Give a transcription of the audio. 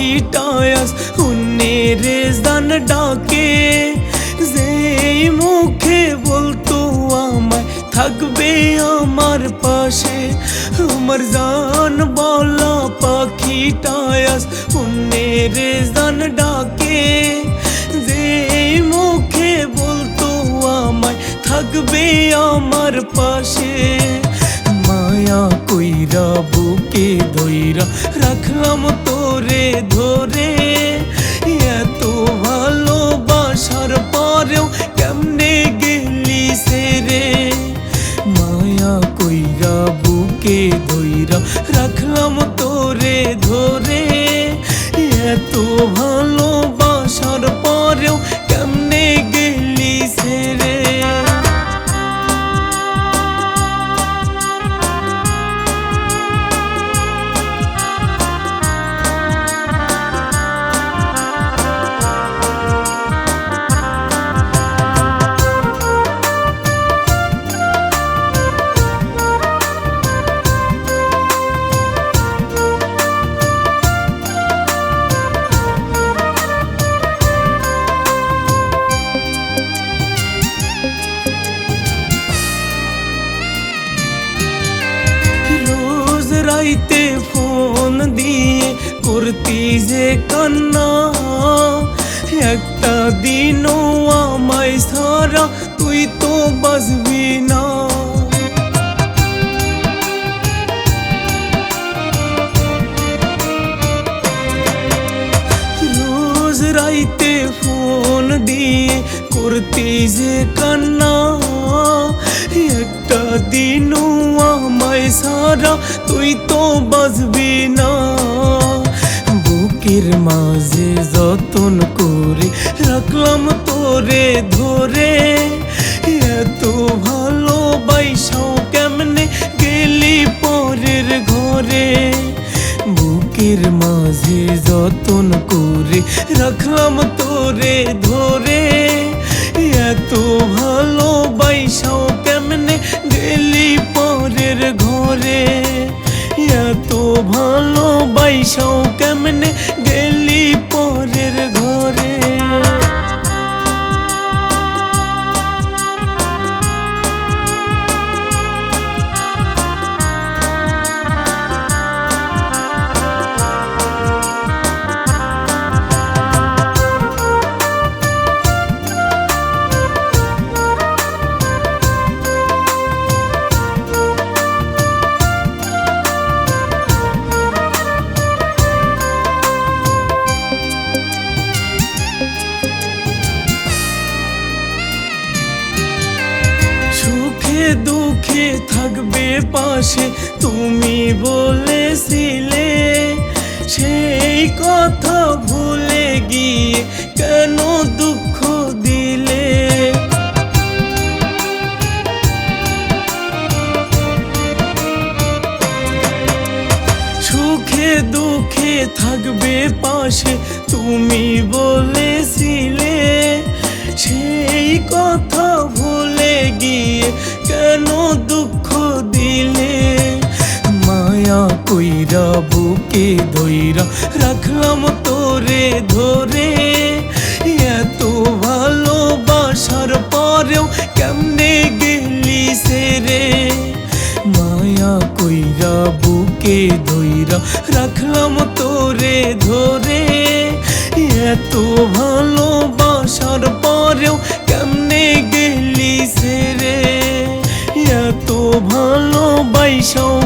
পাখিটায়াস অন্যের জান ডাকে যেই মুখে বলতো আমায় থাকবে আমার পাশে আমার জান বলা পাখিটায়াস অন্যের জান ডাকে যেই মুখে বলতো আমায় থাকবে আমার পাশে কইরা বুকে ধইরা রাখলাম তোরে ধরে। এত ভালোবাসার পরেও কেমনে গেলি সেরে? মায়া কইরা বুকে ধইরা রাখলাম তোরে ধরে। এত ভালোবাসার রাইতে ফোন দিয়ে করতি যে কান্না। একটা দিনও আমায় সারা তুই তো বাসবি না। রোজ রাইতে ফোন দিয়ে করতে যে কান্না একটা দিনও আমায় সারা, তুই তো বাজবি না। বুকের মাঝে যতন করে রাখলাম তোরে ধরে। এত ভালোবাসাও কেমনে গেলি পরের ঘরে? বুকের মাঝে যতন করে রাখলাম তোরে ধরে। এত ভালোবাসাও কেমনে গেলি পরের ঘরে। এত ভালোবাসাও কেমনে দুঃখে থাকবে পাশে, তুমি বলেছিলে সেই কথা ভুলে গিয়ে কেন দুঃখ দিলে? সুখে দুঃখে থাকবে পাশে, তুমি বলেছিলে মায়া কইরা বুকে ধইরা রাখলাম তোরে ধরে। এত ভালোবাসার পরেও কেমনে গেলি সেরে? মায়া কইরা, বুকে ধইরা রাখলাম তোরে ধরে। এত ভালোবাসার পরেও কেমনে গেলি সেরে? এত ভালোবাসাও